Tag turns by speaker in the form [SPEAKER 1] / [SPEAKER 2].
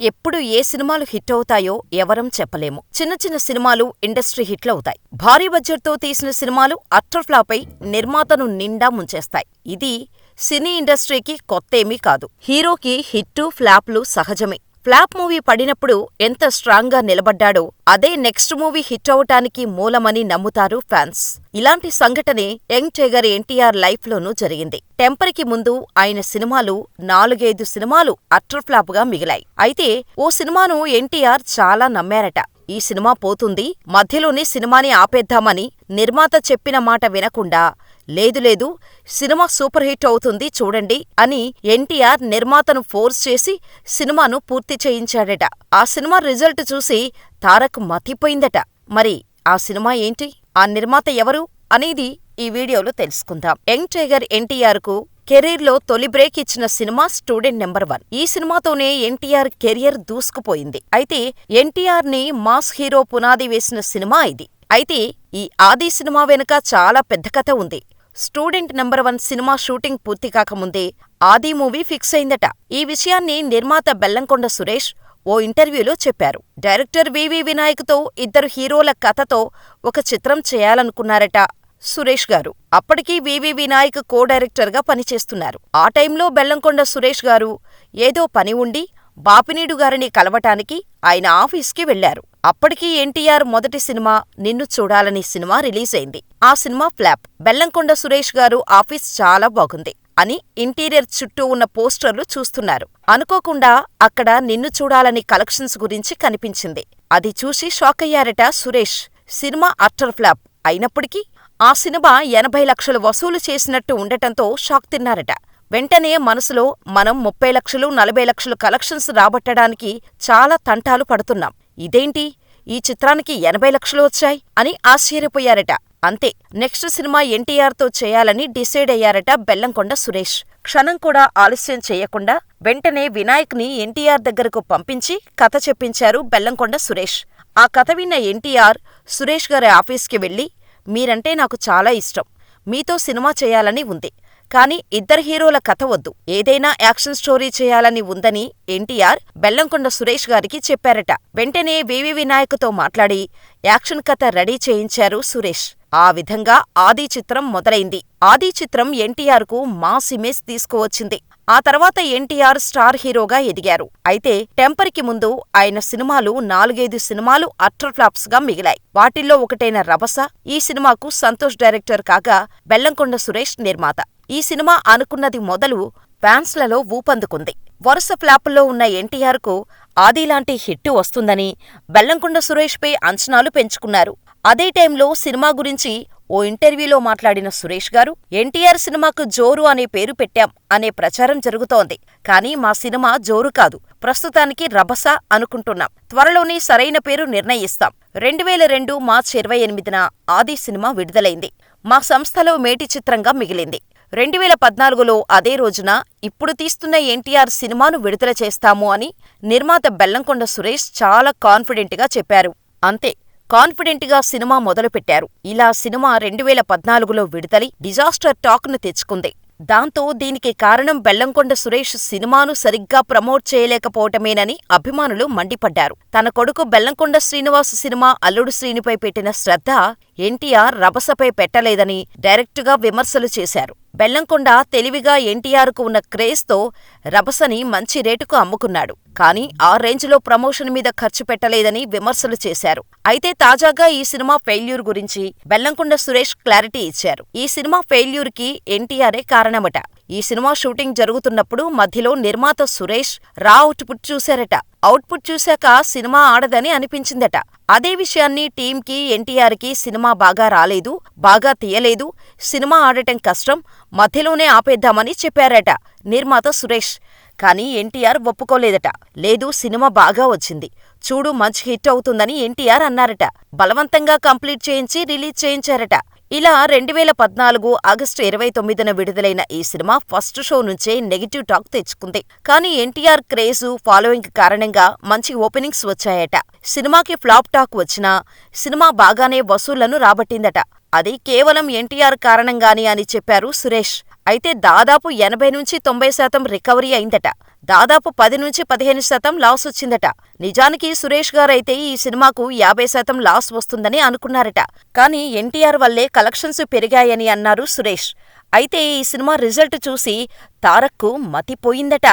[SPEAKER 1] ఎప్పుడు ఏ సినిమాలు హిట్ అవుతాయో ఎవరం చెప్పలేము. చిన్న చిన్న సినిమాలు ఇండస్ట్రీ హిట్లవుతాయి. భారీ బడ్జెట్తో తీసిన సినిమాలు అట్టర్ ఫ్లాప్ అయి నిర్మాతను నిండా ముంచేస్తాయి. ఇది సినీ ఇండస్ట్రీకి కొత్తేమీ కాదు. హీరోకి హిట్టు, ఫ్లాప్లు సహజమే. ఫ్లాప్ మూవీ పడినప్పుడు ఎంత స్ట్రాంగ్గా నిలబడ్డాడో అదే నెక్స్ట్ మూవీ హిట్ అవటానికి మూలమని నమ్ముతారు ఫ్యాన్స్. ఇలాంటి సంఘటనే యంగ్ టైగర్ ఎన్టీఆర్ లైఫ్లోనూ జరిగింది. టెంపర్కి ముందు ఆయన సినిమాలు నాలుగైదు సినిమాలు అట్టర్ ఫ్లాపుగా మిగిలాయి. అయితే ఓ సినిమాను ఎన్టీఆర్ చాలా నమ్మారట. ఈ సినిమా పోతుంది, మధ్యలోనే సినిమాని ఆపేద్దామని నిర్మాత చెప్పిన మాట వినకుండా లేదు లేదు సినిమా సూపర్ హిట్ అవుతుంది చూడండి అని ఎన్టీఆర్ నిర్మాతను ఫోర్స్ చేసి సినిమాను పూర్తి చేయించాడట. ఆ సినిమా రిజల్ట్ చూసి తారక్ మతిపోయిందట. మరి ఆ సినిమా ఏంటి? ఆ నిర్మాత ఎవరు? అనేది ఈ వీడియోలో తెలుసుకుందాం. యంగ్ టైగర్ ఎన్టీఆర్కు కెరీర్లో తొలి బ్రేక్ ఇచ్చిన సినిమా స్టూడెంట్ నెంబర్ వన్. ఈ సినిమాతోనే ఎన్టీఆర్ కెరియర్ దూసుకుపోయింది. అయితే ఎన్టీఆర్ని మాస్ హీరో పునాది వేసిన సినిమా ఇది. అయితే ఈ ఆది సినిమా వెనుక చాలా పెద్ద కథ ఉంది. Student number one cinema shooting పూర్తి కాకముందే ఆది మూవీ ఫిక్స్ అయిందట. ఈ విషయాన్ని నిర్మాత బెల్లంకొండ సురేష్ ఓ ఇంటర్వ్యూలో చెప్పారు. డైరెక్టర్ వివి వినాయక్తో ఇద్దరు హీరోల కథతో ఒక చిత్రం చేయాలనుకున్నారట సురేష్ గారు. అప్పటికీ వివి వినాయక్ కో డైరెక్టర్గా పనిచేస్తున్నారు. ఆ టైంలో బెల్లంకొండ సురేష్ గారు ఏదో పని ఉండి బాపినీడు గారిని కలవటానికి ఆయన ఆఫీస్కి వెళ్ళారు. అప్పటికి ఎన్టీఆర్ మొదటి సినిమా నిన్ను చూడాలని సినిమా రిలీజైంది. ఆ సినిమా ఫ్లాప్. బెల్లంకొండ సురేష్ గారు ఆఫీస్ చాలా బాగుంది అని ఇంటీరియర్ చుట్టూ ఉన్న పోస్టర్లు చూస్తున్నారు. అనుకోకుండా అక్కడ నిన్ను చూడాలని కలెక్షన్స్ గురించి కనిపించింది. అది చూసి షాకయ్యారట సురేష్. సినిమా అట్టర్ ఫ్లాప్ అయినప్పటికీ ఆ సినిమా ఎనభై లక్షలు వసూలు చేసినట్టు ఉండటంతో షాక్ తిన్నారట. వెంటనే మనసులో మనం ముప్పై లక్షలు, నలభై లక్షలు కలెక్షన్స్ రాబట్టడానికి చాలా తంటాలు పడుతున్నాం. ఇదేంటి? ఈ చిత్రానికి ఎనభై లక్షలు వచ్చాయి అని ఆశ్చర్యపోయారట. అంతే నెక్స్ట్ సినిమా ఎన్టీఆర్తో చేయాలని డిసైడ్ అయ్యారట బెల్లంకొండ సురేష్. క్షణం కూడా ఆలస్యం చేయకుండా వెంటనే వినాయక్ని ఎన్టీఆర్ దగ్గరకు పంపించి కథ చెప్పించారు బెల్లంకొండ సురేష్. ఆ కథ విన్న ఎన్టీఆర్ సురేష్ గారి ఆఫీస్కి వెళ్ళి మీరంటే నాకు చాలా ఇష్టం. మీతో సినిమా చేయాలని ఉంది. కానీ ఇద్దరు హీరోల కథ వద్దు. ఏదైనా యాక్షన్ స్టోరీ చేయాలని ఉందని ఎన్టీఆర్ బెల్లంకొండ సురేష్ గారికి చెప్పారట. వెంటనే వివి వినాయక్తో మాట్లాడి యాక్షన్ కథ రెడీ చేయించారు సురేష్. ఆ విధంగా ఆది చిత్రం మొదలైంది. ఆది చిత్రం ఎన్టీఆర్కు మాస్ ఇమేజ్ తీసుకువచ్చింది. ఆ తర్వాత ఎన్టీఆర్ స్టార్ హీరోగా ఎదిగారు. అయితే టెంపర్కి ముందు ఆయన సినిమాలు నాలుగైదు సినిమాలు అట్టర్ ఫ్లాప్స్గా మిగిలాయి. వాటిల్లో ఒకటైన రభస ఈ సినిమాకు సంతోష్ డైరెక్టర్ కాగా బెల్లంకొండ సురేష్ నిర్మాత. ఈ సినిమా అనుకున్నది మొదలు ఫ్యాన్స్లలో ఊపందుకుంది. వరుస ఫ్లాపుల్లో ఉన్న ఎన్టీఆర్కు ఆదిలాంటి హిట్టు వస్తుందని బెల్లంకొండ సురేష్పై అంచనాలు పెంచుకున్నారు. అదే టైంలో సినిమా గురించి ఓ ఇంటర్వ్యూలో మాట్లాడిన సురేష్ గారు ఎన్టీఆర్ సినిమాకు జోరు అనే పేరు పెట్టాం అనే ప్రచారం జరుగుతోంది. కానీ మా సినిమా జోరు కాదు. ప్రస్తుతానికి రభస అనుకుంటున్నాం. త్వరలోనే సరైన పేరు నిర్ణయిస్తాం. రెండువేల రెండు మార్చి ఇరవై ఎనిమిదిన ఆది సినిమా విడుదలైంది. మా సంస్థలో మేటి చిత్రంగా మిగిలింది. రెండువేల పద్నాలుగులో అదే రోజున ఇప్పుడు తీస్తున్న ఎన్టీఆర్ సినిమాను విడుదల చేస్తాము అని నిర్మాత బెల్లంకొండ సురేష్ చాలా కాన్ఫిడెంట్గా చెప్పారు. అంతే కాన్ఫిడెంట్గా సినిమా మొదలుపెట్టారు. ఇలా సినిమా రెండువేల పద్నాలుగులో విడుదలై డిజాస్టర్ టాక్ను తెచ్చుకుంది. దాంతో దీనికి కారణం బెల్లంకొండ సురేష్ సినిమాను సరిగ్గా ప్రమోట్ చేయలేకపోవటమేనని అభిమానులు మండిపడ్డారు. తన కొడుకు బెల్లంకొండ శ్రీనివాస్ సినిమా అల్లుడు శ్రీనిపై పెట్టిన శ్రద్ధ ఎన్టీఆర్ రభసపై పెట్టలేదని డైరెక్టుగా విమర్శలు చేశారు. బెల్లంకొండ తెలివిగా ఎన్టీఆర్కు ఉన్న క్రేజ్తో రభసని మంచి రేటుకు అమ్ముకున్నాడు. కానీ ఆ రేంజ్లో ప్రమోషన్ మీద ఖర్చు పెట్టలేదని విమర్శలు చేశారు. అయితే తాజాగా ఈ సినిమా ఫెయిల్యూర్ గురించి బెల్లంకొండ సురేష్ క్లారిటీ ఇచ్చారు. ఈ సినిమా ఫెయిల్యూర్కి ఎన్టీఆరే కారణమట. ఈ సినిమా షూటింగ్ జరుగుతున్నప్పుడు మధ్యలో నిర్మాత సురేష్ రా అవుట్పుట్ చూశారట. అవుట్పుట్ చూశాక సినిమా ఆడదని అనిపించిందట. అదే విషయాన్ని టీంకి, ఎన్టీఆర్కి సినిమా బాగా రాలేదు, బాగా తీయలేదు, సినిమా ఆడటం కష్టం, మధ్యలోనే ఆపేద్దామని చెప్పారట నిర్మాత సురేష్. కానీ ఎన్టీఆర్ ఒప్పుకోలేదట. లేదు సినిమా బాగా వచ్చింది. చూడు మంచి హిట్ అవుతుందని ఎన్టీఆర్ అన్నారట. బలవంతంగా కంప్లీట్ చేయించి రిలీజ్ చేయించారట. ఇలా రెండువేల పద్నాలుగు ఆగస్టు ఇరవై తొమ్మిదిన విడుదలైన ఈ సినిమా ఫస్ట్ షో నుంచే నెగిటివ్ టాక్ తెచ్చుకుంది. కానీ ఎన్టీఆర్ క్రేజు, ఫాలోయింగ్ కారణంగా మంచి ఓపెనింగ్స్ వచ్చాయట. సినిమాకి ఫ్లాప్ టాక్ వచ్చినా సినిమా బాగానే వసూళ్ళను రాబట్టిందట. అది కేవలం ఎన్టీఆర్ కారణంగానే అని చెప్పారు సురేష్. అయితే దాదాపు ఎనభై నుంచి తొంభై శాతం రికవరీ అయిందట. దాదాపు పది నుంచి పదిహేను శాతం లాస్ వచ్చిందట. నిజానికి సురేష్ గారైతే ఈ సినిమాకు యాభై శాతం లాస్ వస్తుందని అనుకున్నారట. కానీ ఎన్టీఆర్ వల్లే కలెక్షన్స్ పెరిగాయని అన్నారు సురేష్. అయితే ఈ సినిమా రిజల్ట్ చూసి తారక్కు మతిపోయిందట.